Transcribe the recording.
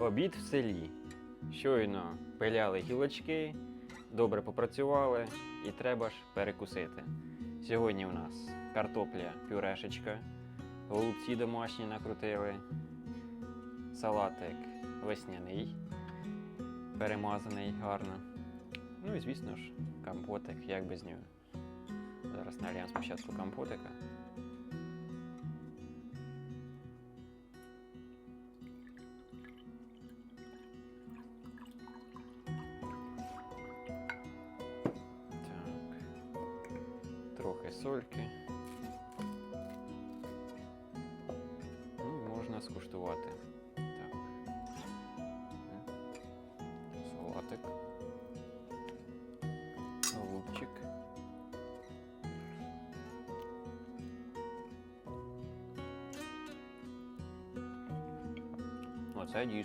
Обід в селі. Щойно пиляли гілочки, добре попрацювали і треба ж перекусити. Сьогодні у нас картопля пюрешечка, голубці домашні накрутили, салатик весняний, перемазаний гарно. Ну і звісно ж, компотик, як без нього. Зараз наліємо спочатку компотика. Трохи сольки. Ну, можна скуштувати. Так. Салатик. Голубчик. Оце дійсно